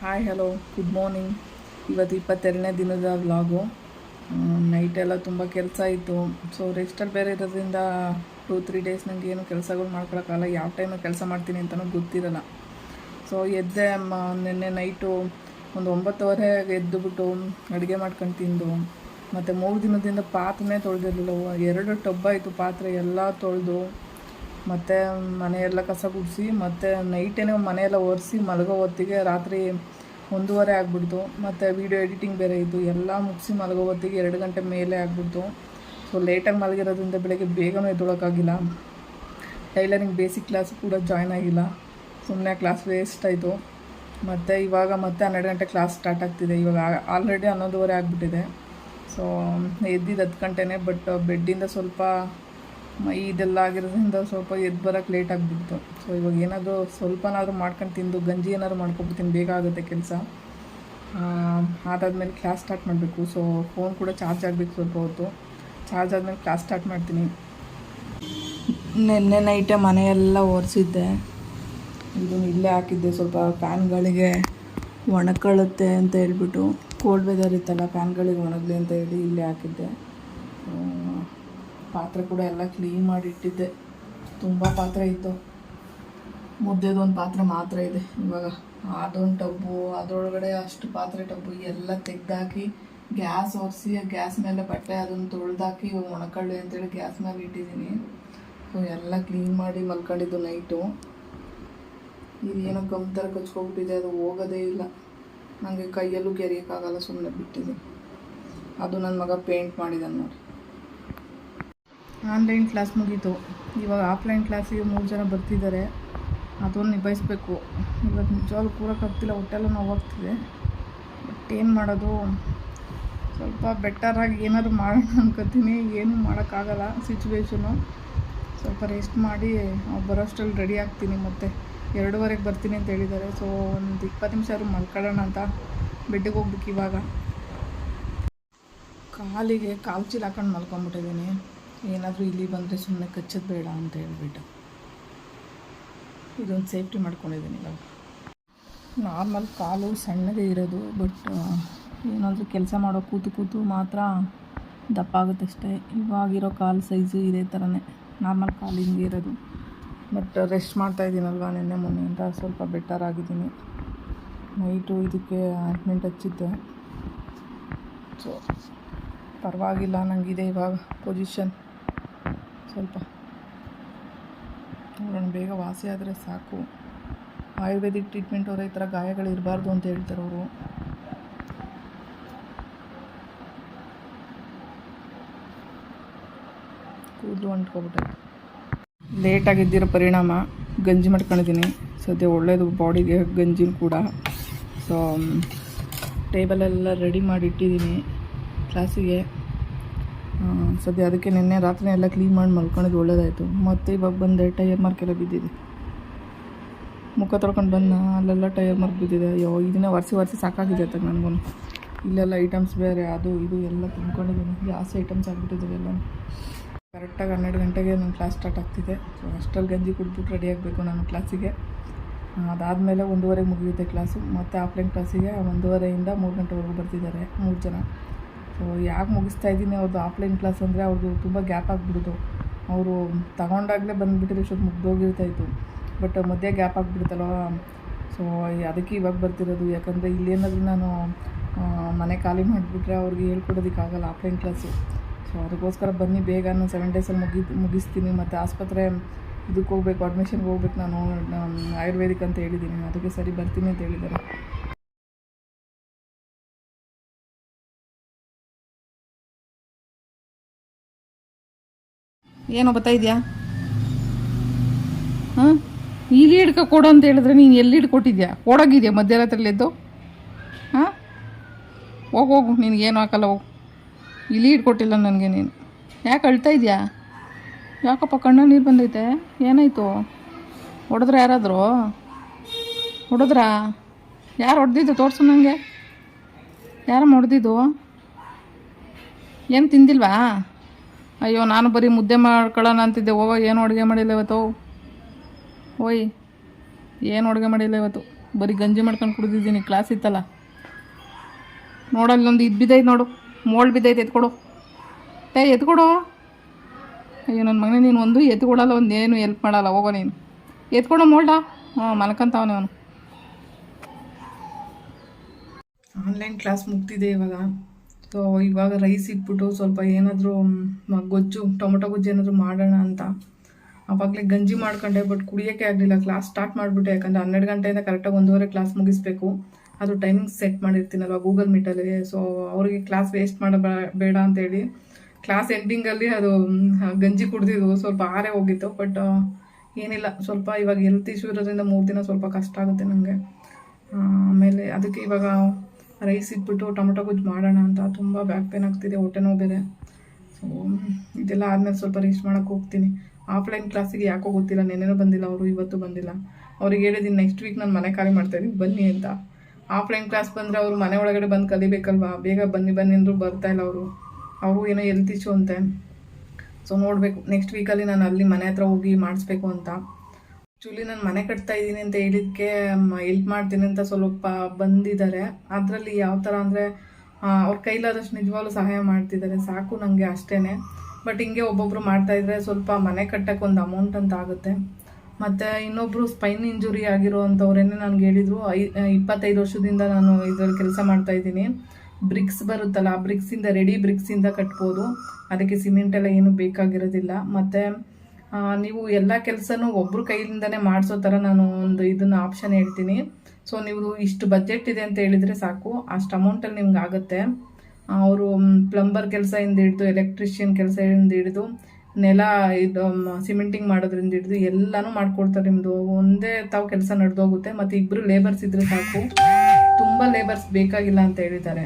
Hi hello good morning ಇವತ್ತು ಇಪ್ಪತ್ತೆರಡನೇ ದಿನದ ವ್ಲಾಗು. ನೈಟೆಲ್ಲ ತುಂಬ ಕೆಲಸ ಇತ್ತು. ಸೊ ರೆಸ್ಟಲ್ಲಿ ಬೇರೆ ಇರೋದ್ರಿಂದ ಟೂ ತ್ರೀ ಡೇಸ್ ನನಗೆ ಏನು ಕೆಲಸಗಳು ಮಾಡ್ಕೊಳಕ್ಕಾಗಲ್ಲ. ಯಾವ ಟೈಮು ಕೆಲಸ ಮಾಡ್ತೀನಿ ಅಂತಲೂ ಗೊತ್ತಿರಲ್ಲ. ಸೊ ಎದ್ದೆ ನಿನ್ನೆ ನೈಟು ಒಂದು ಒಂಬತ್ತುವರೆ ಎದ್ದುಬಿಟ್ಟು ಅಡುಗೆ ಮಾಡ್ಕೊಂಡು ತಿಂದು. ಮತ್ತು ಮೂರು ದಿನದಿಂದ ಪಾತ್ರೆನೇ ತೊಳೆದಿರಲಿಲ್ಲ. ಎರಡು ಟಬ್ಬ ಆಯಿತು ಪಾತ್ರೆ ಎಲ್ಲ ತೊಳೆದು. ಮತ್ತು ಮನೆಯೆಲ್ಲ ಕಸ ಗುಡಿಸಿ, ಮತ್ತು ನೈಟೇನೆ ಮನೆಯೆಲ್ಲ ಒರೆಸಿ ಮಲಗೋ ಹೊತ್ತಿಗೆ ರಾತ್ರಿ ಒಂದೂವರೆ ಆಗ್ಬಿಡ್ತು. ಮತ್ತು ವೀಡಿಯೋ ಎಡಿಟಿಂಗ್ ಬೇರೆ ಇತ್ತು. ಎಲ್ಲ ಮುಗಿಸಿ ಮಲಗೋ ಹೊತ್ತಿಗೆ ಎರಡು ಗಂಟೆ ಮೇಲೆ ಆಗ್ಬಿಡ್ತು. ಸೊ ಲೇಟಾಗಿ ಮಲಗಿರೋದ್ರಿಂದ ಬೆಳಗ್ಗೆ ಬೇಗನೂ ಎದ್ದೊಳಕ್ಕಾಗಿಲ್ಲ. ಟೈಲರಿಂಗ್ ಬೇಸಿಕ್ ಕ್ಲಾಸ್ ಕೂಡ ಜಾಯ್ನ್ ಆಗಿಲ್ಲ. ಸುಮ್ಮನೆ ಕ್ಲಾಸ್ ವೇಸ್ಟ್ ಆಯಿತು. ಮತ್ತು ಇವಾಗ ಮತ್ತೆ ಹನ್ನೆರಡು ಗಂಟೆ ಕ್ಲಾಸ್ ಸ್ಟಾರ್ಟ್ ಆಗ್ತಿದೆ. ಇವಾಗ ಆಲ್ರೆಡಿ ಹನ್ನೊಂದುವರೆ ಆಗಿಬಿಟ್ಟಿದೆ. ಸೊ ಎದ್ದಿದ್ದು ಹತ್ತು ಗಂಟೆನೇ ಬಟ್ ಬೆಡ್ಡಿಂದ ಸ್ವಲ್ಪ ಮೈ ಇದೆಲ್ಲ ಆಗಿರೋದ್ರಿಂದ ಸ್ವಲ್ಪ ಎದ್ದು ಬರೋಕ್ಕೆ ಲೇಟ್ ಆಗಿಬಿಡ್ತು. ಸೊ ಇವಾಗ ಏನಾದರೂ ಸ್ವಲ್ಪನಾದರೂ ಮಾಡ್ಕೊಂಡು ತಿಂದು ಗಂಜಿ ಏನಾದ್ರು ಮಾಡ್ಕೊಬಿಡ್ತೀನಿ ಬೇಗ ಆಗುತ್ತೆ ಕೆಲಸ. ಅದಾದಮೇಲೆ ಕ್ಲಾಸ್ ಸ್ಟಾರ್ಟ್ ಮಾಡಬೇಕು. ಸೊ ಫೋನ್ ಕೂಡ ಚಾರ್ಜ್ ಆಗಬೇಕು ಸ್ವಲ್ಪ ಹೊತ್ತು. ಚಾರ್ಜ್ ಆದಮೇಲೆ ಕ್ಲಾಸ್ ಸ್ಟಾರ್ಟ್ ಮಾಡ್ತೀನಿ. ನಿನ್ನೆ ನೈಟೇ ಮನೆಯೆಲ್ಲ ಒರೆಸಿದ್ದೆ. ಇದನ್ನು ಇಲ್ಲೇ ಹಾಕಿದ್ದೆ ಸ್ವಲ್ಪ ಫ್ಯಾನ್ಗಳಿಗೆ. ಒಣಕೊಳ್ಳುತ್ತೆ ಅಂತ ಹೇಳ್ಬಿಟ್ಟು. ಕೋಲ್ಡ್ ವೆದರ್ ಇತ್ತಲ್ಲ, ಫ್ಯಾನ್ಗಳಿಗೆ ಒಣಗಲಿ ಅಂತ ಹೇಳಿ ಇಲ್ಲೇ ಹಾಕಿದ್ದೆ. ಪಾತ್ರೆ ಕೂಡ ಎಲ್ಲ ಕ್ಲೀನ್ ಮಾಡಿ ಇಟ್ಟಿದ್ದೆ ತುಂಬ ಪಾತ್ರೆ ಇತ್ತು. ಮುದ್ದೆದೊಂದು ಪಾತ್ರೆ ಮಾತ್ರ ಇದೆ. ಇವಾಗ ಅದೊಂದು ಟಬ್ಬು, ಅದರೊಳಗಡೆ ಅಷ್ಟು ಪಾತ್ರೆ ಟಬ್ಬು ಎಲ್ಲ ತೆಗ್ದಾಕಿ, ಗ್ಯಾಸ್ ಒರೆಸಿ, ಗ್ಯಾಸ್ ಮೇಲೆ ಬಟ್ಟೆ ಅದನ್ನು ತೊಳ್ದಾಕಿ ಒಣಕಳ್ಳಿ ಅಂತೇಳಿ ಗ್ಯಾಸ್ ಮೇಲೆ ಇಟ್ಟಿದ್ದೀನಿ. ಸೊ ಎಲ್ಲ ಕ್ಲೀನ್ ಮಾಡಿ ಮಲ್ಕೊಂಡಿದ್ದು ನೈಟು ಇದೇನೋ ಗಮ್ ಥರ ಕಚ್ಕೊಬಿಟ್ಟಿದೆ, ಅದು ಹೋಗೋದೇ ಇಲ್ಲ. ನನಗೆ ಕೈಯಲ್ಲೂ ಗೆರೆಯೋಕ್ಕಾಗಲ್ಲ ಸುಮ್ಮನೆ ಬಿಟ್ಟಿದ್ದೀನಿ. ಅದು ನನ್ನ ಮಗ ಪೇಂಟ್ ಮಾಡಿದ್ದಾನೆ ನೋಡಿ. ಆನ್ಲೈನ್ ಕ್ಲಾಸ್ ಮುಗೀತು. ಇವಾಗ ಆಫ್ಲೈನ್ ಕ್ಲಾಸಿಗೆ ಮೂರು ಜನ ಬರ್ತಿದ್ದಾರೆ. ಅದನ್ನು ನಿಭಾಯಿಸ್ಬೇಕು. ಇವತ್ತು ನಿಜವಾಗ್ಲೂ ಕೂರಕ್ಕಾಗ್ತಿಲ್ಲ ಹೊಟ್ಟೆಲ್ಲ ನೋವಾಗ್ತಿದೆ. ಬಟ್ ಏನು ಮಾಡೋದು? ಸ್ವಲ್ಪ ಬೆಟರಾಗಿ ಏನಾದ್ರು ಮಾಡೋಣ ಅನ್ಕೋತೀನಿ. ಏನು ಮಾಡೋಕ್ಕಾಗಲ್ಲ ಸಿಚುವೇಶನು ಸ್ವಲ್ಪ ರೆಸ್ಟ್ ಮಾಡಿ ಬರೋಷ್ಟರಲ್ಲಿ ರೆಡಿ ಆಗ್ತೀನಿ ಮತ್ತೆ. ಎರಡೂವರೆಗೆ ಬರ್ತೀನಿ ಅಂತ ಹೇಳಿದ್ದಾರೆ. ಸೊ ಒಂದು ಇಪ್ಪತ್ತು ನಿಮಿಷ ಆದರೂ ಮಲ್ಕೊಳ್ಳೋಣ ಅಂತ ಬೆಡ್ಡಿಗೆ ಹೋಗ್ಬೇಕು ಇವಾಗ. ಕಾಲಿಗೆ ಕಾಲು ಚೀಲ ಹಾಕೊಂಡು ಮಲ್ಕೊಂಬಿಟ್ಟಿದ್ದೀನಿ ಏನಾದರೂ ಇಲ್ಲಿ ಬಂದರೆ ಸುಮ್ಮನೆ ಕಚ್ಚೋದು ಬೇಡ ಅಂತ ಹೇಳ್ಬಿಟ್ಟು. ಇದೊಂದು ಸೇಫ್ಟಿ ಮಾಡ್ಕೊಂಡಿದ್ದೀನಿ ಇವಾಗ. ನಾರ್ಮಲ್ ಕಾಲು ಸಣ್ಣಗೆ ಇರೋದು ಬಟ್ ಏನಾದರೂ ಕೆಲಸ ಮಾಡೋ ಕೂತು ಕೂತು ಮಾತ್ರ ದಪ್ಪ ಆಗುತ್ತೆ ಅಷ್ಟೇ. ಇವಾಗಿರೋ ಕಾಲು ಸೈಜು ಇದೇ ಥರನೇ ನಾರ್ಮಲ್ ಕಾಲು ಹಿಂಗೆ ಇರೋದು. ಬಟ್ ರೆಸ್ಟ್ ಮಾಡ್ತಾ ಇದ್ದೀನಲ್ವ ನಿನ್ನೆ ಮೊನ್ನೆ ಅಂತ, ಸ್ವಲ್ಪ ಬೆಟರ್ ಆಗಿದ್ದೀನಿ. ನೈಟು ಇದಕ್ಕೆ ಆಯಿಂಟ್ಮೆಂಟ್ ಹಚ್ಚಿದ್ದೆ ಸೊ ಪರವಾಗಿಲ್ಲ ನನಗಿದೆ ಇವಾಗ ಪೊಸಿಷನ್ ಸ್ವಲ್ಪ. ನೋಡೋಣ ಬೇಗ ವಾಸಿ ಆದರೆ ಸಾಕು. ಆಯುರ್ವೇದಿಕ್ ಟ್ರೀಟ್ಮೆಂಟ್ ಅವರ ಈ ಥರ ಗಾಯಗಳು ಇರಬಾರ್ದು ಅಂತ ಹೇಳ್ತಾರೆ ಅವರು. ಕೂದಲು ಅಂಟ್ಕೊಬಿಟ್ಟೆ. ಲೇಟಾಗಿದ್ದಿರೋ ಪರಿಣಾಮ ಗಂಜಿ ಮಾಡ್ಕೊಂಡಿದ್ದೀನಿ. ಸದ್ಯ ಒಳ್ಳೆಯದು ಬಾಡಿಗೆ ಗಂಜಿನ ಕೂಡ. ಸೊ ಟೇಬಲೆಲ್ಲ ರೆಡಿ ಮಾಡಿಟ್ಟಿದ್ದೀನಿ ಕ್ಲಾಸಿಗೆ ಸದ್ಯ ಅದಕ್ಕೆ ನಿನ್ನೆ ರಾತ್ರಿ ಎಲ್ಲ ಕ್ಲೀನ್ ಮಾಡಿ ಮಲ್ಕೊಂಡಿದ್ದು, ಒಳ್ಳೇದಾಯಿತು. ಮತ್ತು ಇವಾಗ ಬಂದೆ ಟೈರ್ ಮಾರ್ಕ್ ಎಲ್ಲ ಬಿದ್ದಿದೆ. ಮುಖ ತೊಳ್ಕೊಂಡು ಬಂದ, ಅಲ್ಲೆಲ್ಲ ಟೈರ್ ಮಾರ್ಕ್ ಬಿದ್ದಿದೆ. ಅಯ್ಯೋ ಇದನ್ನೇ ಒರೆಸಿ ಒರೆಸಿ ಸಾಕಾಗಿದೆ ಅಂತ ನನಗೂ ಇಲ್ಲೆಲ್ಲ ಐಟಮ್ಸ್ ಬೇರೆ, ಅದು ಇದು ಎಲ್ಲ ತುಂಬ್ಕೊಂಡಿದ್ದೀನಿ ಜಾಸ್ತಿ ಐಟಮ್ಸ್ ಆಗಿಬಿಟ್ಟಿದ್ದೀವಿ ಎಲ್ಲ ಕರೆಕ್ಟಾಗಿ ಹನ್ನೆರಡು ಗಂಟೆಗೆ ನನ್ನ ಕ್ಲಾಸ್ ಸ್ಟಾರ್ಟ್ ಆಗ್ತಿದೆ. ಸೊ ಅಷ್ಟಲ್ಲಿ ಗಂಜಿ ಕುಡ್ಬಿಟ್ಟು ರೆಡಿ ಆಗಬೇಕು ನಾನು ಕ್ಲಾಸಿಗೆ ಅದಾದಮೇಲೆ ಒಂದೂವರೆಗೆ ಮುಗಿಯುತ್ತೆ ಕ್ಲಾಸು ಮತ್ತು ಆಫ್ಲೈನ್ ಕ್ಲಾಸಿಗೆ ಒಂದೂವರೆಯಿಂದ ಮೂರು ಗಂಟೆವರೆಗೂ ಬರ್ತಿದ್ದಾರೆ ಮೂರು ಜನ. ಸೊ ಯಾಕೆ ಮುಗಿಸ್ತಾ ಇದ್ದೀನಿ ಅವ್ರದ್ದು ಆಫ್ಲೈನ್ ಕ್ಲಾಸ್ ಅಂದರೆ ಅವ್ರದ್ದು ತುಂಬ ಗ್ಯಾಪ್ ಆಗಿಬಿಡ್ತು. ಅವರು ತಗೊಂಡಾಗಲೇ ಬಂದುಬಿಟ್ಟಿದ್ರೆ, ಇಷ್ಟೊತ್ತು ಮುಗ್ದೋಗಿರ್ತಾಯಿತ್ತು ಬಟ್ ಮಧ್ಯೆ ಗ್ಯಾಪ್ ಆಗಿಬಿಡ್ತಲ್ವ? ಸೊ ಅದಕ್ಕೆ ಇವಾಗ ಬರ್ತಿರೋದು. ಯಾಕಂದರೆ ಇಲ್ಲೇನಾದರೂ ನಾನು ಮನೆ ಖಾಲಿ ಮಾಡಿಬಿಟ್ರೆ ಅವ್ರಿಗೆ ಹೇಳ್ಕೊಡೋದಕ್ಕಾಗಲ್ಲ ಆಫ್ಲೈನ್ ಕ್ಲಾಸು ಸೊ ಅದಕ್ಕೋಸ್ಕರ ಬನ್ನಿ, ಬೇಗ ನಾನು ಸೆವೆನ್ ಡೇಸಲ್ಲಿ ಮುಗಿ ಮುಗಿಸ್ತೀನಿ. ಮತ್ತು ಆಸ್ಪತ್ರೆ ಇದಕ್ಕೆ ಹೋಗ್ಬೇಕು ಅಡ್ಮಿಷನ್ಗೆ ಹೋಗ್ಬೇಕು ನಾನು, ಆಯುರ್ವೇದಿಕ್ ಅಂತ ಹೇಳಿದ್ದೀನಿ. ಅದಕ್ಕೆ ಸರಿ ಬರ್ತೀನಿ ಅಂತ ಹೇಳಿದ್ದಾರೆ. ಏನೋ ಬರ್ತಾ ಇದೆಯಾ? ಹಾಂ? ಇಲ್ಲಿ ಹಿಡ್ಕೊ ಕೊಡು ಅಂತ ಹೇಳಿದ್ರೆ ನೀನು ಎಲ್ಲಿ ಹಿಡ್ಕೊಟ್ಟಿದ್ಯಾ? ಕೊಡೋಗಿದ್ಯಾ ಮಧ್ಯರಾತ್ರಿಲಿ ಎದ್ದು? ಹಾಂ? ಹೋಗು ಹೋಗು ನಿನಗೇನು ಹಾಕಲ್ಲ, ಹೋಗು. ಇಲ್ಲಿ ಹಿಡ್ಕೊಟ್ಟಿಲ್ಲ ನನಗೆ ನೀನು. ಯಾಕೆ ಅಳ್ತಾ ಇದೆಯಾ? ಯಾಕಪ್ಪ ಕಣ್ಣು ನೀರು ಬಂದೈತೆ? ಏನಾಯಿತು? ಹೊಡೆದ್ರ ಯಾರಾದರೂ? ಹೊಡೆದ್ರಾ? ಯಾರು ಹೊಡೆದಿದ್ದು? ತೋರಿಸು ನನಗೆ ಯಾರಮ್ಮ ಹೊಡೆದಿದ್ದು? ಏನು ತಿಂದಿಲ್ವಾ? ಅಯ್ಯೋ, ನಾನು ಬರೀ ಮುದ್ದೆ ಮಾಡ್ಕೊಳ್ಳೋಣ ಅಂತಿದ್ದೆ. ಹೋಗೋ ಏನು ಅಡುಗೆ ಮಾಡಿಲ್ಲ ಇವತ್ತು? ಓಯ್, ಏನು ಅಡುಗೆ ಮಾಡಿಲ್ಲ ಇವತ್ತು? ಬರೀ ಗಂಜಿ ಮಾಡ್ಕೊಂಡು ಕುಡಿದಿದ್ದೀನಿ. ಕ್ಲಾಸ್ ಇತ್ತಲ್ಲ? ನೋಡಲ್ಲಿ ಒಂದು ಇದು ಬಿದ್ದೈತೆ ನೋಡು. ಮೋಳ್ ಬಿದ್ದೈತೆ, ಎತ್ಕೊಡು. ಏ, ಎತ್ಕೊಡು. ಅಯ್ಯೋ ನನ್ನ ಮಗನೇ, ನೀನು ಒಂದು ಎತ್ಕೊಡಲ್ಲ, ಒಂದು ಏನು ಎಲ್ಪ್ ಮಾಡಲ್ಲ. ಹೋಗೋ ನೀನು. ಎತ್ಕೊಡು ಮೋಲ್ಡ ಹಾಂ ಮಲ್ಕೊಂತಾವನೆ ಅವನು. ಆನ್ಲೈನ್ ಕ್ಲಾಸ್ ಮುಗ್ದಿದೆ ಇವಾಗ. ಸೊ ಇವಾಗ ರೈಸ್ ಇಟ್ಬಿಟ್ಟು ಸ್ವಲ್ಪ ಏನಾದರೂ ಗೊಜ್ಜು, ಟೊಮೊಟೊ ಗೊಜ್ಜು ಏನಾದರೂ ಮಾಡೋಣ ಅಂತ. ಆವಾಗಲೇ ಗಂಜಿ ಮಾಡ್ಕೊಂಡೆ ಬಟ್ ಕುಡಿಯೋಕ್ಕೆ ಆಗಲಿಲ್ಲ. ಕ್ಲಾಸ್ ಸ್ಟಾರ್ಟ್ ಮಾಡಿಬಿಟ್ಟೆ. ಯಾಕಂದರೆ ಹನ್ನೆರಡು ಗಂಟೆಯಿಂದ ಕರೆಕ್ಟಾಗಿ ಒಂದೂವರೆ ಕ್ಲಾಸ್ ಮುಗಿಸ್ಬೇಕು. ಅದು ಟೈಮಿಂಗ್ ಸೆಟ್ ಮಾಡಿರ್ತೀನಲ್ವ ಗೂಗಲ್ ಮೀಟಲ್ಲಿ ಸೊ ಅವರಿಗೆ ಕ್ಲಾಸ್ ವೇಸ್ಟ್ ಮಾಡ ಬೇಡ ಅಂತೇಳಿ ಕ್ಲಾಸ್ ಎಂಡಿಂಗಲ್ಲಿ ಅದು ಗಂಜಿ ಕುಡ್ದಿದ್ದು ಸ್ವಲ್ಪ ಆರೇ ಹೋಗಿತ್ತು. ಬಟ್ ಏನಿಲ್ಲ. ಸ್ವಲ್ಪ ಇವಾಗ ಹೆಲ್ತ್ ಇಶ್ಯೂ ಇರೋದ್ರಿಂದ ಮೂರು ದಿನ ಸ್ವಲ್ಪ ಕಷ್ಟ ಆಗುತ್ತೆ ನನಗೆ ಆಮೇಲೆ ಅದಕ್ಕೆ ಇವಾಗ ರೈಸ್ ಇಟ್ಬಿಟ್ಟು ಟೊಮೊಟೊ ಗೊಜ್ಜು ಮಾಡೋಣ ಅಂತ ತುಂಬ ಬ್ಯಾಕ್ ಪೇನ್ ಆಗ್ತಿದೆ, ಹೊಟ್ಟೆ ನೋವು ಬೇರೆ. ಸೊ ಇದೆಲ್ಲ ಆದಮೇಲೆ ಸ್ವಲ್ಪ ರೀಚ್ ಮಾಡೋಕ್ಕೆ ಹೋಗ್ತೀನಿ. ಆಫ್ಲೈನ್ ಕ್ಲಾಸಿಗೆ ಯಾಕೋ ಗೊತ್ತಿಲ್ಲ ನೆನೆನೂ ಬಂದಿಲ್ಲ ಅವರು, ಇವತ್ತು ಬಂದಿಲ್ಲ. ಅವ್ರಿಗೆ ಹೇಳಿದ್ದೀನಿ ನೆಕ್ಸ್ಟ್ ವೀಕ್ ನಾನು ಮನೆ ಖಾಲಿ ಮಾಡ್ತಾ ಇದ್ದೀನಿ ಬನ್ನಿ ಅಂತ. ಆಫ್ಲೈನ್ ಕ್ಲಾಸ್ ಬಂದರೆ ಅವರು ಮನೆ ಒಳಗಡೆ ಬಂದು ಕಲಿಬೇಕಲ್ವಾ? ಬೇಗ ಬನ್ನಿ ಬನ್ನಿ ಅಂದರೂ ಇಲ್ಲ ಅವರು. ಅವರು ಏನೋ ಎಲ್ತಿಚ್ಚು ಅಂತೆ. ಸೊ ನೋಡಬೇಕು ನೆಕ್ಸ್ಟ್ ವೀಕಲ್ಲಿ ನಾನು ಅಲ್ಲಿ ಮನೆ ಹತ್ರ ಹೋಗಿ ಮಾಡಿಸ್ಬೇಕು ಅಂತ. ಆ್ಯಕ್ಚುಲಿ ನಾನು ಮನೆ ಕಟ್ತಾ ಇದ್ದೀನಿ ಅಂತ ಹೇಳಿದಕ್ಕೆ ಹೆಲ್ಪ್ ಮಾಡ್ತೀನಿ ಅಂತ ಸ್ವಲ್ಪ ಬಂದಿದ್ದಾರೆ. ಅದರಲ್ಲಿ ಯಾವ ಥರ ಅಂದರೆ ಅವ್ರ ಕೈಲಾದಷ್ಟು ನಿಜವಾಗ್ಲೂ ಸಹಾಯ ಮಾಡ್ತಿದ್ದಾರೆ. ಸಾಕು ನನಗೆ ಅಷ್ಟೇ ಬಟ್ ಹಿಂಗೆ ಒಬ್ಬೊಬ್ರು ಮಾಡ್ತಾ ಇದ್ರೆ ಸ್ವಲ್ಪ ಮನೆ ಕಟ್ಟಕ್ಕೆ ಒಂದು ಅಮೌಂಟ್ ಅಂತ ಆಗುತ್ತೆ. ಮತ್ತು ಇನ್ನೊಬ್ಬರು ಸ್ಪೈನ್ ಇಂಜುರಿ ಆಗಿರೋ ನನಗೆ ಹೇಳಿದರು, ಐ, ಇಪ್ಪತ್ತೈದು ವರ್ಷದಿಂದ ನಾನು ಇದರಲ್ಲಿ ಕೆಲಸ ಮಾಡ್ತಾ ಇದ್ದೀನಿ. ಬ್ರಿಕ್ಸ್ ಬರುತ್ತಲ್ಲ, ಆ ಬ್ರಿಕ್ಸಿಂದ ರೆಡಿ ಬ್ರಿಕ್ಸಿಂದ ಕಟ್ಬೋದು. ಅದಕ್ಕೆ ಸಿಮೆಂಟ್ ಎಲ್ಲ ಏನು ಬೇಕಾಗಿರೋದಿಲ್ಲ. ಮತ್ತು ನೀವು ಎಲ್ಲ ಕೆಲಸನೂ ಒಬ್ಬರು ಕೈಯಿಂದನೇ ಮಾಡಿಸೋ ಥರ ನಾನು ಒಂದು ಇದನ್ನು ಆಪ್ಷನ್ ಹೇಳ್ತೀನಿ. ಸೊ ನೀವು ಇಷ್ಟು ಬಜೆಟ್ ಇದೆ ಅಂತ ಹೇಳಿದರೆ ಸಾಕು. ಅಷ್ಟು ಅಮೌಂಟಲ್ಲಿ ನಿಮ್ಗೆ ಆಗುತ್ತೆ. ಅವರು ಪ್ಲಂಬರ್ ಕೆಲಸದಿಂದ ಹಿಡಿದು ಎಲೆಕ್ಟ್ರಿಷಿಯನ್ ಕೆಲಸದಿಂದ ಹಿಡಿದು, ನೆಲ ಇದು ಸಿಮೆಂಟಿಂಗ್ ಮಾಡೋದ್ರಿಂದ ಹಿಡಿದು ಎಲ್ಲನೂ ಮಾಡ್ಕೊಡ್ತಾರೆ ನಿಮ್ಮದು ಒಂದೇ ತಾವು ಕೆಲಸ ನಡೆದೋಗುತ್ತೆ. ಮತ್ತು ಇಬ್ಬರು ಲೇಬರ್ಸ್ ಇದ್ದರೆ ಸಾಕು. ತುಂಬ ಲೇಬರ್ಸ್ ಬೇಕಾಗಿಲ್ಲ ಅಂತ ಹೇಳಿದ್ದಾರೆ.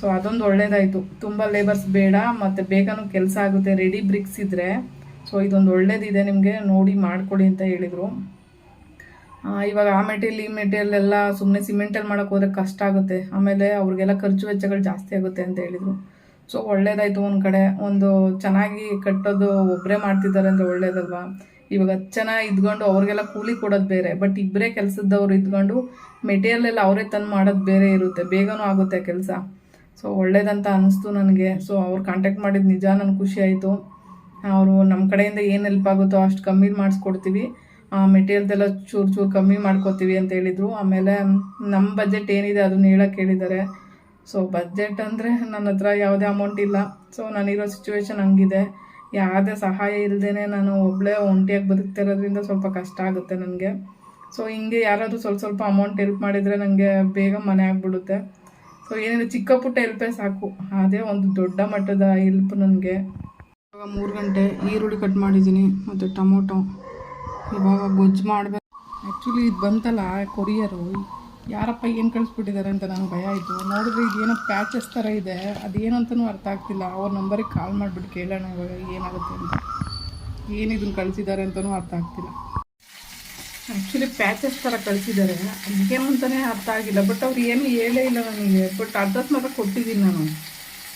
ಸೊ ಅದೊಂದು ಒಳ್ಳೇದಾಯಿತು. ತುಂಬ ಲೇಬರ್ಸ್ ಬೇಡ. ಮತ್ತು ಬೇಗನೂ ಕೆಲಸ ಆಗುತ್ತೆ. ರೆಡಿ ಬ್ರಿಕ್ಸ್ ಇದ್ದರೆ ಸೊ ಇದೊಂದು ಒಳ್ಳೇದಿದೆ ನಿಮಗೆ, ನೋಡಿ ಮಾಡಿಕೊಡಿ ಅಂತ ಹೇಳಿದರು. ಇವಾಗ ಆ ಮೆಟೀರಿಯಲ್, ಈ ಮೆಟೀರಿಯಲ್ ಎಲ್ಲ ಸುಮ್ಮನೆ ಸಿಮೆಂಟಲ್ಲಿ ಮಾಡೋಕೆ ಹೋದ್ರೆ ಕಷ್ಟ ಆಗುತ್ತೆ. ಆಮೇಲೆ ಅವ್ರಿಗೆಲ್ಲ ಖರ್ಚು ವೆಚ್ಚಗಳು ಜಾಸ್ತಿ ಆಗುತ್ತೆ ಅಂತ ಹೇಳಿದರು. ಸೊ ಒಳ್ಳೇದಾಯಿತು ಒಂದು ಕಡೆ. ಒಂದು ಚೆನ್ನಾಗಿ ಕಟ್ಟೋದು ಒಬ್ಬರೇ ಮಾಡ್ತಿದ್ದಾರೆ ಅಂದರೆ ಒಳ್ಳೇದಲ್ವಾ? ಇವಾಗ ಚೆನ್ನಾಗಿ ಇದ್ಕೊಂಡು ಅವ್ರಿಗೆಲ್ಲ ಕೂಲಿ ಕೊಡೋದು ಬೇರೆ. ಬಟ್ ಇಬ್ಬರೇ ಕೆಲಸದವ್ರು ಇದ್ಕೊಂಡು ಮೆಟೀರಿಯಲ್ ಎಲ್ಲ ಅವರೇ ತಂದು ಮಾಡೋದು ಬೇರೆ ಇರುತ್ತೆ. ಬೇಗನೂ ಆಗುತ್ತೆ ಕೆಲಸ. ಸೊ ಒಳ್ಳೇದಂತ ಅನ್ನಿಸ್ತು ನನಗೆ. ಸೊ ಅವ್ರು ಕಾಂಟ್ಯಾಕ್ಟ್ ಮಾಡಿದ ನಿಜ ನನಗೆ ಖುಷಿ ಆಯಿತು. ಅವರು ನಮ್ಮ ಕಡೆಯಿಂದ ಏನು ಹೆಲ್ಪ್ ಆಗುತ್ತೋ ಅಷ್ಟು ಕಮ್ಮಿ ಮಾಡಿಸ್ಕೊಡ್ತೀವಿ. ಮೆಟೀರಿಯಲ್ದೆಲ್ಲ ಚೂರು ಚೂರು ಕಮ್ಮಿ ಮಾಡ್ಕೋತೀವಿ ಅಂತ ಹೇಳಿದರು. ಆಮೇಲೆ ನಮ್ಮ ಬಜೆಟ್ ಏನಿದೆ ಅದನ್ನ ಹೇಳಕ್ಕೆ ಹೇಳಿದ್ದಾರೆ. ಸೊ ಬಜೆಟ್ ಅಂದರೆ ನನ್ನ ಹತ್ರ ಯಾವುದೇ ಅಮೌಂಟ್ ಇಲ್ಲ. ಸೊ ನಾನಿರೋ ಸಿಚುವೇಶನ್ ಹಂಗಿದೆ. ಯಾವುದೇ ಸಹಾಯ ಇಲ್ಲದೇ ನಾನು ಒಬ್ಬಳೇ ಒಂಟಿಯಾಗಿ ಬದುಕ್ತಿರೋದ್ರಿಂದ ಸ್ವಲ್ಪ ಕಷ್ಟ ಆಗುತ್ತೆ ನನಗೆ. ಸೊ ಹಿಂಗೆ ಯಾರಾದರೂ ಸ್ವಲ್ಪ ಸ್ವಲ್ಪ ಅಮೌಂಟ್ ಹೆಲ್ಪ್ ಮಾಡಿದರೆ ನನಗೆ ಬೇಗ ಮನೆ ಆಗಿಬಿಡುತ್ತೆ. ಸೊ ಏನಿದೆ ಚಿಕ್ಕ ಪುಟ್ಟ ಹೆಲ್ಪೇ ಸಾಕು. ಅದೇ ಒಂದು ದೊಡ್ಡ ಮಟ್ಟದ ಹೆಲ್ಪ್ ನನಗೆ. ಇವಾಗ ಮೂರು ಗಂಟೆ ಈರುಳ್ಳಿ ಕಟ್ ಮಾಡಿದ್ದೀನಿ ಮತ್ತು ಟೊಮೊಟೊ. ಇವಾಗ ಗೊಜ್ಜು ಮಾಡಬೇಕು. ಆ್ಯಕ್ಚುಲಿ ಇದು ಬಂತಲ್ಲ ಕೊರಿಯರು ಯಾರಪ್ಪ ಏನು ಕಳಿಸ್ಬಿಟ್ಟಿದ್ದಾರೆ ಅಂತ ನನಗೆ ಭಯ ಆಯಿತು. ನೋಡಿದ್ರೆ ಇದೇನೋ ಪ್ಯಾಚಸ್ ಥರ ಇದೆ. ಅದೇನು ಅಂತಲೂ ಅರ್ಥ ಆಗ್ತಿಲ್ಲ. ಅವ್ರ ನಂಬರಿಗೆ ಕಾಲ್ ಮಾಡಿಬಿಟ್ಟು ಕೇಳೋಣ ಇವಾಗ ಏನಾಗುತ್ತೆ ಅಂತ. ಏನು ಇದನ್ನು ಕಳಿಸಿದ್ದಾರೆ ಅಂತಲೂ ಅರ್ಥ ಆಗ್ತಿಲ್ಲ. ಆ್ಯಕ್ಚುಲಿ ಪ್ಯಾಚಸ್ ಥರ ಕಳಿಸಿದ್ದಾರೆ ಅದೇನು ಅಂತಲೇ ಅರ್ಥ ಆಗಿಲ್ಲ. ಬಟ್ ಅವ್ರು ಏನು ಹೇಳೇ ಇಲ್ಲ ನನಗೆ. ಬಟ್ ಅಡ್ರೆಸ್ ಮಾತ್ರ ಕೊಟ್ಟಿದ್ದೀನಿ ನಾನು.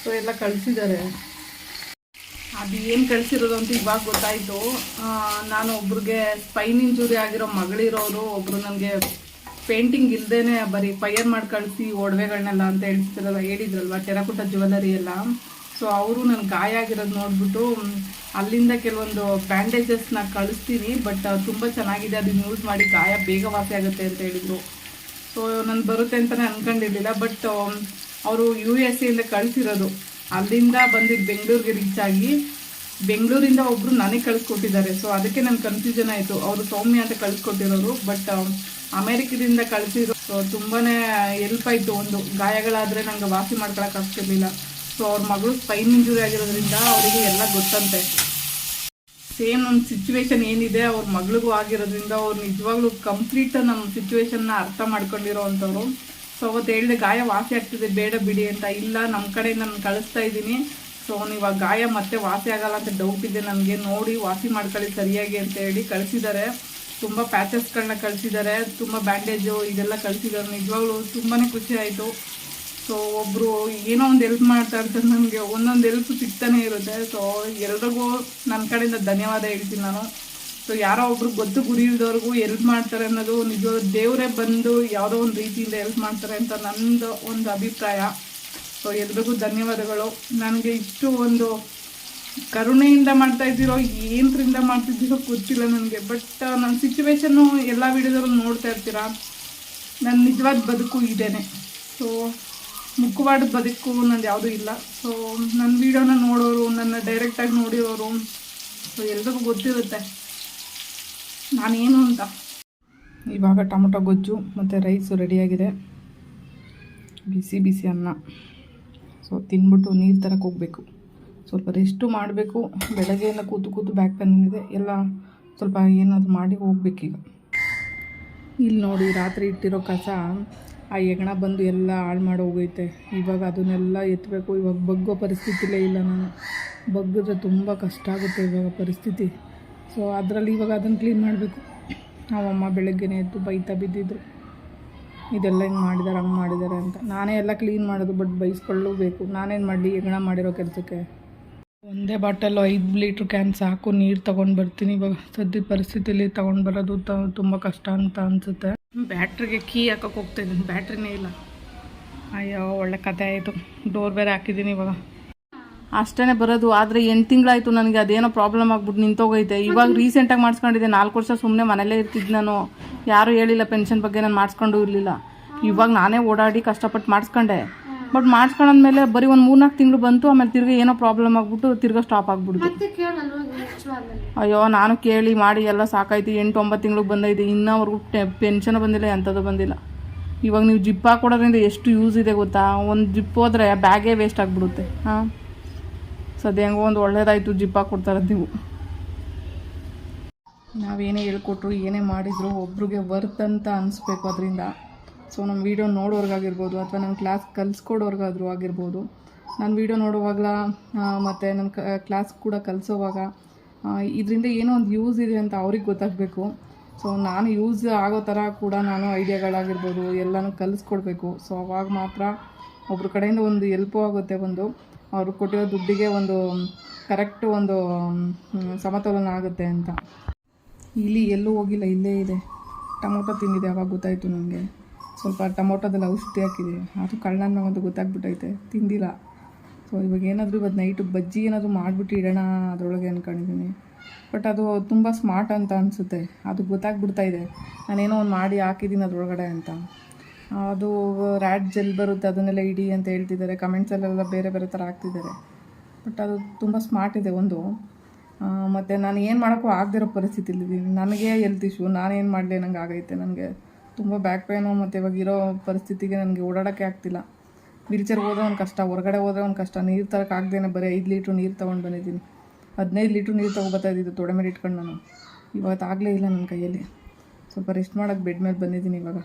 ಸೊ ಎಲ್ಲ ಕಳಿಸಿದ್ದಾರೆ ಅದು ಏನು ಕಳಿಸಿರೋದು ಅಂತ ಇವಾಗ ಗೊತ್ತಾಯಿತು. ನಾನು ಒಬ್ರಿಗೆ ಸ್ಪೈನ್ ಇಂಜುರಿ ಆಗಿರೋ ಮಗಳಿರೋರು ಒಬ್ಬರು ನನಗೆ ಪೇಂಟಿಂಗ್ ಇಲ್ದೇನೆ ಬರೀ ಫೈಯರ್ ಮಾಡಿ ಕಳಿಸಿ ಒಡವೆಗಳನ್ನೆಲ್ಲ ಅಂತ ಹೇಳ್ತಿರಲ್ಲ ಹೇಳಿದ್ರಲ್ವ, ಟೆರಕುಟ ಜ್ಯುವೆಲರಿ ಎಲ್ಲ. ಸೊ ಅವರು ನನ್ನ ಗಾಯ ಆಗಿರೋದು ನೋಡ್ಬಿಟ್ಟು, ಅಲ್ಲಿಂದ ಕೆಲವೊಂದು ಬ್ಯಾಂಡೇಜಸ್ನ ಕಳಿಸ್ತೀನಿ ಬಟ್ ತುಂಬ ಚೆನ್ನಾಗಿದೆ ಅದನ್ನು ಯೂಸ್ ಮಾಡಿ ಗಾಯ ಬೇಗ ವಾಸಿ ಆಗುತ್ತೆ ಅಂತ ಹೇಳಿದರು. ಸೊ ನಾನು ಬರುತ್ತೆ ಅಂತಲೇ ಅಂದ್ಕೊಂಡಿರಲಿಲ್ಲ ಬಟ್ ಅವರು ಯು ಎಸ್ ಎಯಿಂದ ಕಳಿಸಿರೋದು. ಅಲ್ಲಿಂದ ಬಂದಿದ್ದು ಬೆಂಗಳೂರಿಗೆ ರೀಚ್ ಆಗಿ ಬೆಂಗಳೂರಿಂದ ಒಬ್ಬರು ನನಗೆ ಕಳಿಸ್ಕೊಟ್ಟಿದ್ದಾರೆ. ಸೊ ಅದಕ್ಕೆ ನನ್ನ ಕನ್ಫ್ಯೂಷನ್ ಆಯಿತು. ಅವರು ಸೌಮ್ಯ ಅಂತ ಕಳಿಸ್ಕೊಟ್ಟಿರೋರು ಬಟ್ ಅಮೇರಿಕದಿಂದ ಕಳಿಸಿರೋ ಸೊ ತುಂಬಾ ಹೆಲ್ಪ್ ಆಯಿತು ಒಂದು. ಗಾಯಗಳಾದರೆ ನಂಗೆ ವಾಸಿ ಮಾಡ್ಕೊಳಕ್ಕೆ ಆಗ್ತಿರ್ಲಿಲ್ಲ. ಸೊ ಅವ್ರ ಮಗಳು ಸ್ಪೈನ್ ಇಂಜುರಿ ಆಗಿರೋದ್ರಿಂದ ಅವರಿಗೆ ಎಲ್ಲ ಗೊತ್ತಂತೆ. ಸೇಮ್ ನಮ್ಮ ಸಿಚುವೇಶನ್ ಏನಿದೆ, ಅವ್ರ ಮಗಳಿಗೂ ಆಗಿರೋದ್ರಿಂದ ಅವ್ರು ನಿಜವಾಗ್ಲೂ ಕಂಪ್ಲೀಟ್ ನಮ್ಮ ಸಿಚುವೇಶನ್ನ ಅರ್ಥ ಮಾಡ್ಕೊಂಡಿರೋ ಅಂಥವ್ರು. ಸೊ ಅವತ್ತು ಹೇಳಿದೆ ಗಾಯ ವಾಸಿ ಆಗ್ತಿದೆ, ಬೇಡ ಬಿಡಿ ಅಂತ. ಇಲ್ಲ ನಮ್ಮ ಕಡೆ ನಾನು ಕಳಿಸ್ತಾ ಇದ್ದೀನಿ. ಸೊ ನೀವು ಆ ಗಾಯ ಮತ್ತೆ ವಾಸಿ ಆಗಲ್ಲ ಅಂತ ಡೌಟ್ ಇದೆ ನನಗೆ ನೋಡಿ, ವಾಸಿ ಮಾಡ್ಕೊಳ್ಳಿ ಸರಿಯಾಗಿ ಅಂತ ಹೇಳಿ ಕಳಿಸಿದ್ದಾರೆ. ತುಂಬ ಪ್ಯಾಚಸ್ಗಳನ್ನ ಕಳಿಸಿದ್ದಾರೆ. ತುಂಬ ಬ್ಯಾಂಡೇಜು ಇದೆಲ್ಲ ಕಳಿಸಿದ್ದಾರೆ. ನಿಜವಾಗ್ಲೂ ತುಂಬಾ ಖುಷಿ ಆಯಿತು. ಸೊ ಒಬ್ಬರು ಏನೋ ಒಂದು ಹೆಲ್ಪ್ ಮಾಡ್ತಾ ಇರ್ತಾರೆ ನನಗೆ ಒಂದೊಂದು ಹೆಲ್ಪ್ ಸಿಗ್ತಾನೆ ಇರುತ್ತೆ. ಸೊ ಎಲ್ರಿಗೂ ನನ್ನ ಕಡೆಯಿಂದ ಧನ್ಯವಾದ ಹೇಳ್ತೀನಿ ನಾನು. ಸೊ ಯಾರೋ ಒಬ್ರು ಗೊತ್ತು ಗುರಿ ಇಲ್ದವ್ರಿಗೂ ಎಲ್ಪ್ ಮಾಡ್ತಾರೆ ಅನ್ನೋದು ನಿಜ. ದೇವರೇ ಬಂದು ಯಾವುದೋ ಒಂದು ರೀತಿಯಿಂದ ಎಲ್ಪ್ ಮಾಡ್ತಾರೆ ಅಂತ ನಂದು ಒಂದು ಅಭಿಪ್ರಾಯ. ಸೊ ಎಲ್ರಿಗೂ ಧನ್ಯವಾದಗಳು. ನನಗೆ ಇಷ್ಟು ಒಂದು ಕರುಣೆಯಿಂದ ಮಾಡ್ತಾ ಇದ್ದೀರೋ, ಏನರಿಂದ ಮಾಡ್ತಿದ್ದೀರೋ ಗೊತ್ತಿಲ್ಲ ನನಗೆ. ಬಟ್ ನನ್ನ ಸಿಚುವೇಶನ್ನು ಎಲ್ಲ ವಿಡಿಯೋದಲ್ಲೂ ನೋಡ್ತಾ ಇರ್ತೀರಾ? ನನ್ನ ನಿಜವಾದ ಬದುಕು ಇದೇನೆ. ಸೊ ಮುಖವಾಡ ಬದುಕು ನಂದು ಯಾವುದೂ ಇಲ್ಲ. ಸೊ ನನ್ನ ವಿಡಿಯೋನ ನೋಡೋರು, ನನ್ನ ಡೈರೆಕ್ಟಾಗಿ ನೋಡಿರೋರು, ಸೊ ಎಲ್ರಿಗೂ ಗೊತ್ತಿರುತ್ತೆ. ನಾನೇನು ಅಂತ. ಇವಾಗ ಟೊಮೊಟೊ, ಗೊಜ್ಜು ಮತ್ತು ರೈಸು ರೆಡಿಯಾಗಿದೆ. ಬಿಸಿ ಬಿಸಿ ಅನ್ನ. ಸೊ ತಿನ್ಬಿಟ್ಟು ನೀರು ತರಕ್ಕೆ ಹೋಗಬೇಕು. ಸ್ವಲ್ಪ ರೆಸ್ಟು ಮಾಡಬೇಕು. ಬೆಳಗ್ಗೆಯಿಂದ ಕೂತು ಕೂತು ಬ್ಯಾಕ್ ಇದೆ ಎಲ್ಲ ಸ್ವಲ್ಪ ಏನಾದರೂ ಮಾಡಿ ಹೋಗ್ಬೇಕೀಗ. ಇಲ್ಲಿ ನೋಡಿ, ರಾತ್ರಿ ಇಟ್ಟಿರೋ ಕಸ, ಆ ಹೆಗಣ ಬಂದು ಎಲ್ಲ ಹಾಳು ಮಾಡಿ ಹೋಗೈತೆ. ಇವಾಗ ಅದನ್ನೆಲ್ಲ ಎತ್ತಬೇಕು ಇವಾಗ ಬಗ್ಗೋ ಪರಿಸ್ಥಿತಿಲೇ ಇಲ್ಲ ನಾನು. ಬಗ್ಗಿದ್ರೆ ತುಂಬ ಕಷ್ಟ ಆಗುತ್ತೆ ಇವಾಗ ಪರಿಸ್ಥಿತಿ. ಸೊ ಅದರಲ್ಲಿ ಇವಾಗ ಅದನ್ನು ಕ್ಲೀನ್ ಮಾಡಬೇಕು. ನಾವಮ್ಮ ಬೆಳಗ್ಗೆನೇ ಎದ್ದು ಬೈತಾ ಬಿದ್ದಿದ್ರು. ಇದೆಲ್ಲ ಹಿಂಗೆ ಮಾಡಿದ್ದಾರೆ ಹಂಗೆ ಮಾಡಿದ್ದಾರೆ ಅಂತ. ನಾನೇ ಎಲ್ಲ ಕ್ಲೀನ್ ಮಾಡೋದು ಬಟ್ ಬೈಸ್ಕೊಳ್ಳಬೇಕು ನಾನೇನು ಮಾಡಲಿ, ಹೆಗಣ ಮಾಡಿರೋ ಕೆಲಸಕ್ಕೆ? ಒಂದೇ ಬಾಟಲು ಐದು ಲೀಟ್ರ್ ಕ್ಯಾನ್ ಸಾಕು, ನೀರು ತೊಗೊಂಡು ಬರ್ತೀನಿ. ಇವಾಗ ಸದ್ಯದ ಪರಿಸ್ಥಿತಿಯಲ್ಲಿ ತೊಗೊಂಡು ಬರೋದು ತ, ತುಂಬ ಕಷ್ಟ ಅಂತ ಅನಿಸುತ್ತೆ. ಬ್ಯಾಟ್ರಿಗೆ ಕೀ ಹಾಕೋಕೆ ಹೋಗ್ತಾಯಿದ್ದೀನಿ ಬ್ಯಾಟ್ರಿನೇ ಇಲ್ಲ. ಅಯ್ಯೋ, ಒಳ್ಳೆ ಕತೆ ಆಯಿತು. ಡೋರ್ ಬೇರೆ ಹಾಕಿದ್ದೀನಿ ಇವಾಗ. ಅಷ್ಟೇ ಬರೋದು. ಆದರೆ ಎಂಟು ತಿಂಗಳಾಯಿತು ನನಗೆ ಅದೇನೋ ಪ್ರಾಬ್ಲಮ್ ಆಗ್ಬಿಟ್ಟು ನಿಂತೋಗೈತೆ. ಇವಾಗ ರೀಸೆಂಟಾಗಿ ಮಾಡಿಸ್ಕೊಂಡಿದ್ದೆ. ನಾಲ್ಕು ವರ್ಷ ಸುಮ್ಮನೆ ಮನೇಲೇ ಇರ್ತಿದ್ದು ನಾನು. ಯಾರೂ ಹೇಳಿಲ್ಲ ಪೆನ್ಷನ್ ಬಗ್ಗೆ ನಾನು ಮಾಡಿಸ್ಕೊಂಡು ಇರಲಿಲ್ಲ. ಇವಾಗ ನಾನೇ ಓಡಾಡಿ ಕಷ್ಟಪಟ್ಟು ಮಾಡಿಸ್ಕೊಂಡೆ. ಬಟ್ ಮಾಡಿಸ್ಕೊಂಡಾದ್ಮೇಲೆ ಬರೀ ಒಂದು ಮೂರ್ನಾಲ್ಕು ತಿಂಗಳು ಬಂತು. ಆಮೇಲೆ ತಿರ್ಗಿ ಏನೋ ಪ್ರಾಬ್ಲಮ್ ಆಗ್ಬಿಟ್ಟು ತಿರ್ಗಾ ಸ್ಟಾಪ್ ಆಗ್ಬಿಡ್ತು. ಅಯ್ಯೋ ನಾನು ಕೇಳಿ ಮಾಡಿ ಎಲ್ಲ ಸಾಕಾಯ್ತು. ಎಂಟು ಒಂಬತ್ತು ತಿಂಗಳು ಬಂದೈತೆ. ಇನ್ನೂವರೆಗೂ ಪೆನ್ಷನ್ ಬಂದಿಲ್ಲ ಎಂಥದ್ದು ಬಂದಿಲ್ಲ. ಇವಾಗ ನೀವು ಜಿಪ್ ಹಾಕೊಡೋದ್ರಿಂದ ಎಷ್ಟು ಯೂಸ್ ಇದೆ ಗೊತ್ತಾ? ಒಂದು ಜಿಪ್ ಹೋದ್ರೆ ಬ್ಯಾಗೇ ವೇಸ್ಟ್ ಆಗಿಬಿಡುತ್ತೆ. ಹಾಂ? ಸದ್ಯ ಹೆಂಗೋ ಒಂದು ಒಳ್ಳೇದಾಯಿತು, ಜಿಪ್ಪ ಕೊಡ್ತಾರೆ ನೀವು. ನಾವೇನೇ ಹೇಳ್ಕೊಟ್ರು, ಏನೇ ಮಾಡಿದ್ರು, ಒಬ್ರಿಗೆ ವರ್ತ್ ಅಂತ ಅನಿಸ್ಬೇಕು ಅದರಿಂದ. ಸೊ ನಮ್ಮ ವೀಡಿಯೋ ನೋಡೋರ್ಗಾಗಿರ್ಬೋದು, ಅಥವಾ ನನ್ನ ಕ್ಲಾಸ್ ಕಲಿಸ್ಕೊಡೋರ್ಗಾದ್ರೂ ಆಗಿರ್ಬೋದು. ನಾನು ವೀಡಿಯೋ ನೋಡುವಾಗಲ ಮತ್ತು ನನ್ನ ಕ್ಲಾಸ್ ಕೂಡ ಕಲಿಸೋವಾಗ ಇದರಿಂದ ಏನೋ ಒಂದು ಯೂಸ್ ಇದೆ ಅಂತ ಅವ್ರಿಗೆ ಗೊತ್ತಾಗಬೇಕು. ಸೊ ನಾನು ಯೂಸ್ ಆಗೋ ಥರ ಕೂಡ ನಾನು ಐಡಿಯಾಗಳಾಗಿರ್ಬೋದು ಎಲ್ಲನೂ ಕಲಿಸ್ಕೊಡ್ಬೇಕು. ಸೊ ಅವಾಗ ಮಾತ್ರ ಒಬ್ರ ಕಡೆಯಿಂದ ಒಂದು ಎಲ್ಪು ಆಗುತ್ತೆ ಒಂದು. ಅವ್ರು ಕೊಟ್ಟಿರೋ ದುಡ್ಡಿಗೆ ಒಂದು ಕರೆಕ್ಟ್ ಒಂದು ಸಮತೋಲನ ಆಗುತ್ತೆ ಅಂತ. ಇಲ್ಲಿ ಎಲ್ಲೂ ಹೋಗಿಲ್ಲ, ಇಲ್ಲೇ ಇದೆ. ಟೊಮೊಟೊ ತಿಂದಿದೆ, ಅವಾಗ ಗೊತ್ತಾಯಿತು ನನಗೆ ಸ್ವಲ್ಪ ಟೊಮೊಟೊದಲ್ಲಿ ಔಷಧಿ ಹಾಕಿದೆ. ಅದು ಕಳ್ಳನ ಒಂದು ಗೊತ್ತಾಗ್ಬಿಟ್ಟೈತೆ. ತಿಂದಿಲ್ಲ. ಸೊ ಇವಾಗ ಏನಾದರೂ ಇವತ್ತು ನೈಟು ಬಜ್ಜಿ ಏನಾದರೂ ಮಾಡಿಬಿಟ್ಟು ಇಡೋಣ ಅದರೊಳಗೆ ಅಂದ್ಕೊಂಡಿದ್ದೀನಿ ಬಟ್ ಅದು ತುಂಬ ಸ್ಮಾರ್ಟ್ ಅಂತ ಅನಿಸುತ್ತೆ. ಅದು ಗೊತ್ತಾಗ್ಬಿಡ್ತಾ ಇದೆ. ನಾನೇನೋ ಒಂದು ಮಾಡಿ ಹಾಕಿದ್ದೀನಿ ಅದರೊಳಗಡೆ ಅಂತ. ಅದು ರ್ಯಾಟ್ ಜೆಲ್ ಬರುತ್ತೆ, ಅದನ್ನೆಲ್ಲ ಇಡಿ ಅಂತ ಹೇಳ್ತಿದ್ದಾರೆ. ಕಮೆಂಟ್ಸಲ್ಲೆಲ್ಲ ಬೇರೆ ಬೇರೆ ಥರ ಹಾಕ್ತಿದ್ದಾರೆ ಬಟ್ ಅದು ತುಂಬ ಸ್ಮಾರ್ಟ್ ಇದೆ ಒಂದು. ಮತ್ತು ನಾನು ಏನು ಮಾಡೋಕ್ಕೂ ಆಗದಿರೋ ಪರಿಸ್ಥಿತಿಲಿದ್ದೀನಿ ನನಗೆ ಹೆಲ್ತ್ ಇಶ್ಯೂ ನಾನೇನು ಮಾಡಲಿ ನಂಗೆ ಆಗೈತೆ. ನನಗೆ ತುಂಬ ಬ್ಯಾಕ್ ಪೇನು ಮತ್ತು ಇವಾಗ ಇರೋ ಪರಿಸ್ಥಿತಿಗೆ ನನಗೆ ಓಡಾಡೋಕ್ಕೆ ಆಗ್ತಿಲ್ಲ. ವಿಲ್ಚರ್ಗೆ ಹೋದ್ರೆ ಒಂದು ಕಷ್ಟ, ಹೊರಗಡೆ ಹೋದ್ರೆ ಒಂದು ಕಷ್ಟ. ನೀರು ಆಗದೇನೆ ಬರೀ ಐದು ಲೀಟ್ರ್ ನೀರು ತೊಗೊಂಡು ಬಂದಿದ್ದೀನಿ. ಹದಿನೈದು ಲೀಟ್ರ್ ನೀರು ತೊಗೊಬತ್ತಾ ಇದ್ದಿದ್ದು, ತೊಡೆ ಮೇಲೆ ಇಟ್ಕೊಂಡು ನಾನು. ಇವತ್ತು ಆಗಲೇ ಇಲ್ಲ ನನ್ನ ಕೈಯಲ್ಲಿ. ಸ್ವಲ್ಪ ರೆಸ್ಟ್ ಮಾಡೋಕ್ಕೆ ಬೆಡ್ ಮೇಲೆ ಬಂದಿದ್ದೀನಿ ಇವಾಗ.